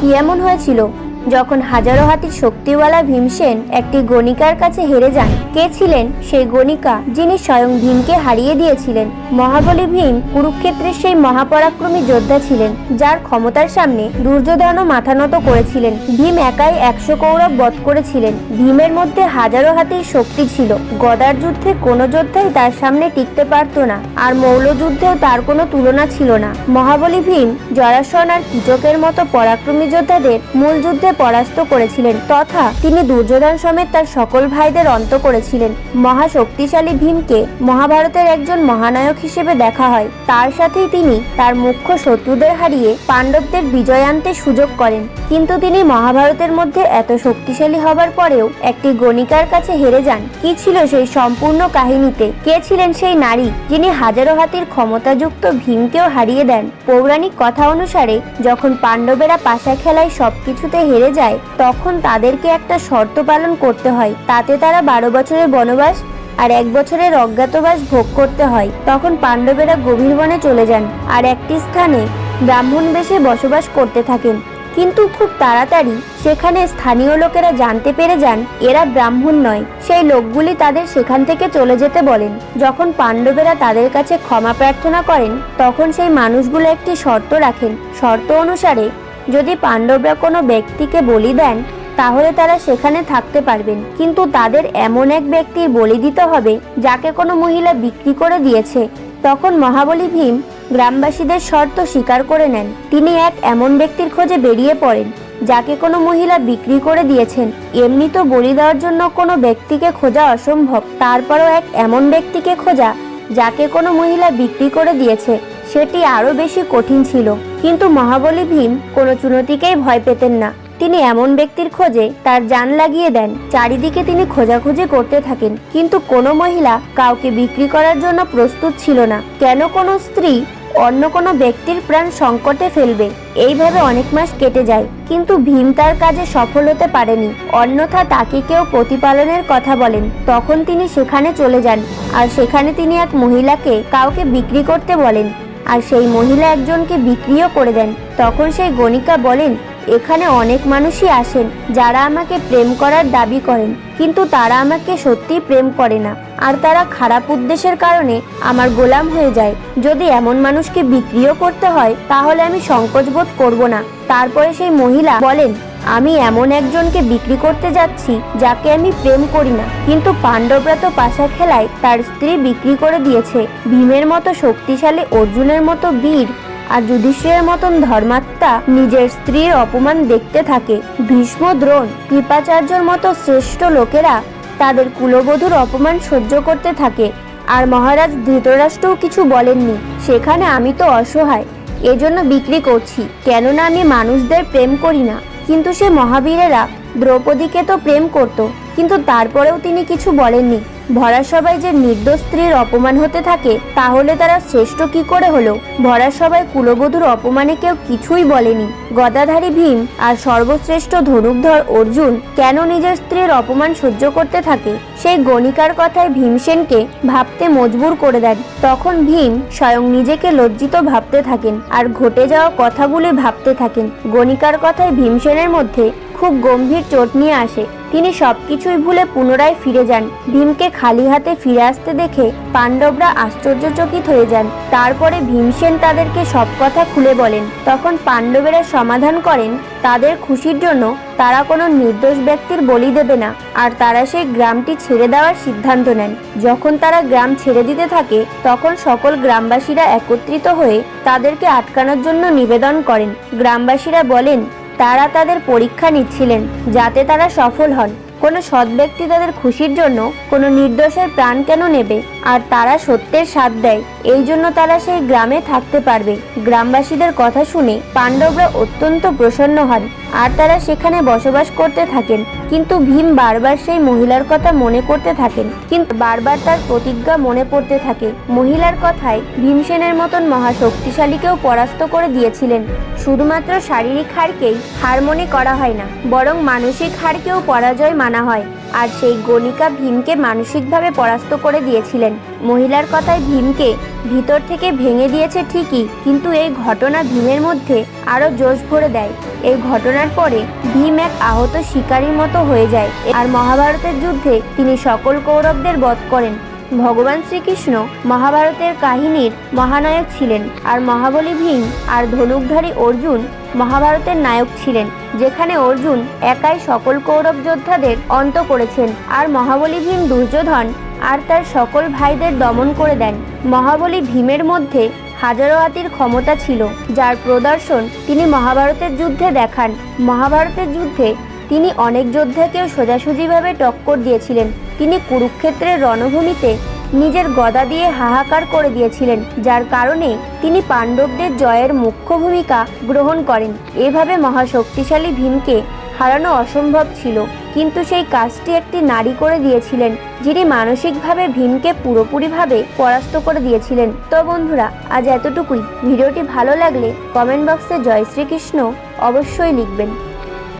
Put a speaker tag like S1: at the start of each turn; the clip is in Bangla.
S1: কি এমন হয়েছিল? যখন হাজারো হাতির শক্তিওয়ালা ভীমসেন একটি গণিকার কাছে হেরে যান, কে ছিলেন সেই গণিকা যিনি স্বয়ং ভীমকে হারিয়ে দিয়েছিলেন? মহাবলী ভীম কুরুক্ষেত্রের সেই মহাপরাক্রমী যোদ্ধা ছিলেন, যার ক্ষমতার সামনে দুর্যোধনও মাথা নত করেছিলেন। ভীম একাই একশো কৌরব বধ করেছিলেন। ভীমের মধ্যে হাজারো হাতির শক্তি ছিল। গদার যুদ্ধে কোনো যোদ্ধাই তার সামনে টিকতে পারত না, আর মৌলযুদ্ধেও তার কোনো তুলনা ছিল না। মহাবলী ভীম জরাসন আর কিচকের মতো পরাক্রমী যোদ্ধাদের মূল যুদ্ধে পরাস্ত করেছিলেন তথা তিনি দুর্যোধন সমেত তার সকল ভাইদের অন্ত করেছিলেন। মহাশক্তিশালী ভীমকে মহাভারতের একজন মহানায়ক হিসেবে দেখা হয়। তার সাথেই তিনি তার মুখ্য শত্রুদের হারিয়ে পাণ্ডবদের বিজয় আনতে সুযোগ করেন। কিন্তু তিনি মহাভারতের মধ্যে এত শক্তিশালী হবার পরেও একটি গণিকার কাছে হেরে যান। কি ছিল সেই সম্পূর্ণ কাহিনীতে? কে ছিলেন সেই নারী যিনি হাজারো হাতির ক্ষমতাযুক্ত ভীমকেও হারিয়ে দেন? পৌরাণিক কথা অনুসারে যখন পাণ্ডবেরা পাশা খেলায় সবকিছুতে হেরে যায়, তখন তাদেরকে একটা শর্ত পালন করতে হয়। তাতে তারা বারো বছরের বনবাস আর এক বছরের অজ্ঞাতবাস ভোগ করতে হয়। তখন পাণ্ডবেরা গভীর বনে চলে যান আর একটি স্থানে ব্রাহ্মণ বেশে বসবাস করতে থাকেন। কিন্তু খুব তাড়াতাড়ি সেখানে স্থানীয় লোকেরা জানতে পেরে যান, এরা ব্রাহ্মণ নয়। সেই লোকগুলি তাদের সেখান থেকে চলে যেতে বলেন। যখন পাণ্ডবেরা তাদের কাছে ক্ষমা প্রার্থনা করেন, তখন সেই মানুষগুলো একটি শর্ত রাখেন। শর্ত অনুসারে যদি পাণ্ডবরা কোনো ব্যক্তিকে বলি দেন, তাহলে তারা সেখানে থাকতে পারবেন। কিন্তু তাদের এমন এক ব্যক্তির বলি দিতে হবে, যাকে কোনো মহিলা বিক্রি করে দিয়েছে। তখন মহাবলী ভীম গ্রামবাসীদের শর্ত স্বীকার করে নেন। তিনি এক এমন ব্যক্তির খোঁজে বেরিয়ে পড়েন, যাকে কোনো মহিলা বিক্রি করে দিয়েছেন। এমনি তো বলি দেওয়ার জন্য কোনো ব্যক্তিকে খোঁজা অসম্ভব। তারপরও এক এমন ব্যক্তিকে খোঁজা, যাকে কোনো মহিলা বিক্রি করে দিয়েছে। সেটি আরও বেশি কঠিন ছিল। কিন্তু মহাবলী ভীম কোনো চুনতিকেই ভয় পেতেন না। তিনি এমন ব্যক্তির খোঁজে তার জান লাগিয়ে দেন। চারিদিকে তিনি খোঁজাখুঁজি করতে থাকেন, কিন্তু কোনো মহিলা কাউকে বিক্রি করার জন্য প্রস্তুত ছিল না। কেন কোনো স্ত্রী অন্য কোনো ব্যক্তির প্রাণ সংকটে ফেলবে? এইভাবে অনেক মাস কেটে যায়, কিন্তু ভীম তার কাজে সফল হতে পারেনি। অন্যথা তাকে কেউ প্রতিপালনের কথা বলেন। তখন তিনি সেখানে চলে যান, আর সেখানে তিনি এক মহিলাকে কাউকে বিক্রি করতে বলেন। আর সেই মহিলা একজনকে বিক্রিও করে দেন। তখন সেই গণিকা বলেন, এখানে অনেক মানুষই আসেন যারা আমাকে প্রেম করার দাবি করেন, কিন্তু তারা আমাকে সত্যি প্রেম করে না। আর তারা খারাপ উদ্দেশ্যের কারণে আমার গোলাম হয়ে যায়। যদি এমন মানুষকে বিক্রিও করতে হয়, তাহলে আমি সংকোচ বোধ করব না। তারপরে সেই মহিলা বলেন আমি এমন একজনকে বিক্রি করতে যাচ্ছি যাকে আমি প্রেম করি না। কিন্তু পাণ্ডবরা তো পাশা খেলায় তার স্ত্রী বিক্রি করে দিয়েছে। ভীমের মতো শক্তিশালী অর্জুনের মতো বীর আর যুধিষ্ঠিরের মতন ধর্মাত্মা নিজের স্ত্রীর অপমান দেখতে থাকে। ভীষ্ম দ্রোণ, কৃপাচার্যর মতো শ্রেষ্ঠ লোকেরা তাদের কুলবধূর অপমান সহ্য করতে থাকে। আর মহারাজ ধৃতরাষ্ট্রও কিছু বলেননি। সেখানে আমি তো অসহায়, এজন্য বিক্রি করছি। কেননা আমি মানুষদের প্রেম করি না। কিন্তু সে মহাবীরেরা দ্রৌপদীকে তো প্রেম করত। কিন্তু তারপরেও তিনি কিছু বলেননি। ভরা সবাই যে নির্দোষ স্ত্রীর অপমান হতে থাকে, তাহলে তারা শ্রেষ্ঠ কি করে হলো? ভরা সবাই কুলবধূর অপমানে কেউ কিছুই বলেনি। গদাধারী ভীম আর সর্বশ্রেষ্ঠ ধনুকধর অর্জুন কেন নিজের স্ত্রীর অপমান সহ্য করতে থাকে? সেই গণিকার কথায় ভীমসেনকে ভাবতে মজবুর করে দেন। তখন ভীম স্বয়ং নিজেকে লজ্জিত ভাবতে থাকেন আর ঘটে যাওয়া কথাগুলি ভাবতে থাকেন। গণিকার কথায় ভীমসেনের মধ্যে খুব গম্ভীর চোট নিয়ে আসে। তিনি সবকিছুই ভুলে পুনরায় ফিরে যান। ভীমকে খালি হাতে ফিরে আসতে দেখে পাণ্ডবরা আশ্চর্যচকিত হয়ে যান। তারপরে ভীমসেন তাদেরকে সব কথা খুলে বলেন। তখন পাণ্ডবেরা সমাধান করেন, তাদের খুশির জন্য তারা কোনো নির্দোষ ব্যক্তির বলি দেবে না, আর তারা সেই গ্রামটি ছেড়ে দেওয়ার সিদ্ধান্ত নেন। যখন তারা গ্রাম ছেড়ে দিতে থাকে, তখন সকল গ্রামবাসীরা একত্রিত হয়ে তাদেরকে আটকানোর জন্য নিবেদন করেন। গ্রামবাসীরা বলেন তারা তাদের পরীক্ষা নিচ্ছিলেন যাতে তারা সফল হন। কোনো সৎ ব্যক্তি তাদের খুশির জন্য কোনো নির্দোষের প্রাণ কেন নেবে? আর তারা সত্যের স্বাদ দেয়। এই জন্য তারা সেই গ্রামে থাকতে পারবে। গ্রামবাসীদের কথা শুনে পাণ্ডবরা অত্যন্ত প্রসন্ন হন। আর তারা সেখানে বসবাস করতে থাকেন। কিন্তু ভীম বারবার সেই মহিলার কথা মনে করতে থাকেন। কিন্তু বারবার তার প্রতিজ্ঞা মনে পড়তে থাকে। মহিলার কথায় ভীমসেনের মতন মহাশক্তিশালীকেও পরাস্ত করে দিয়েছিলেন। শুধুমাত্র শারীরিক হারকেই হার মনে করা হয় না, বরং মানসিক হারকেও পরাজয় মানা হয়। আর সেই গণিকা ভীমকে মানসিকভাবে পরাস্ত করে দিয়েছিলেন। মহিলার কথায় ভীমকে ভিতর থেকে ভেঙে দিয়েছে ঠিকই, কিন্তু এই ঘটনা ভীমের মধ্যে আরও জোশ ভরে দেয়। এই ঘটনার পরে ভীম এক আহত শিকারীর মতো হয়ে যায়। আর মহাভারতের যুদ্ধে তিনি সকল কৌরবদের বধ করেন। ভগবান শ্রীকৃষ্ণ মহাভারতের কাহিনীর মহানায়ক ছিলেন আর মহাবলী ভীম আর ধনুকধারী অর্জুন মহাভারতের নায়ক ছিলেন, যেখানে অর্জুন একাই সকল কৌরব যোদ্ধাদের অন্ত করেছেন আর মহাবলী ভীম দুর্যোধন আর তার সকল ভাইদের দমন করে দেন। মহাবলী ভীমের মধ্যে হাজারো হাতির ক্ষমতা ছিল, যার প্রদর্শন তিনি মহাভারতের যুদ্ধে দেখান। মহাভারতের যুদ্ধে তিনি অনেক যোদ্ধাকেও সোজাসুজিভাবে টক্কর দিয়েছিলেন। তিনি কুরুক্ষেত্রের রণভূমিতে নিজের গদা দিয়ে হাহাকার করে দিয়েছিলেন, যার কারণে তিনি পাণ্ডবদের জয়ের মুখ্য ভূমিকা গ্রহণ করেন। এভাবে মহাশক্তিশালী ভীমকে হারানো অসম্ভব ছিল, কিন্তু সেই কাজটি একটি নারী করে দিয়েছিলেন, যিনি মানসিকভাবে ভীমকে পুরোপুরিভাবে পরাস্ত করে দিয়েছিলেন। তো বন্ধুরা, আজ এতটুকুই। ভিডিওটি ভালো লাগলে কমেন্ট বক্সে জয় শ্রীকৃষ্ণ অবশ্যই লিখবেন।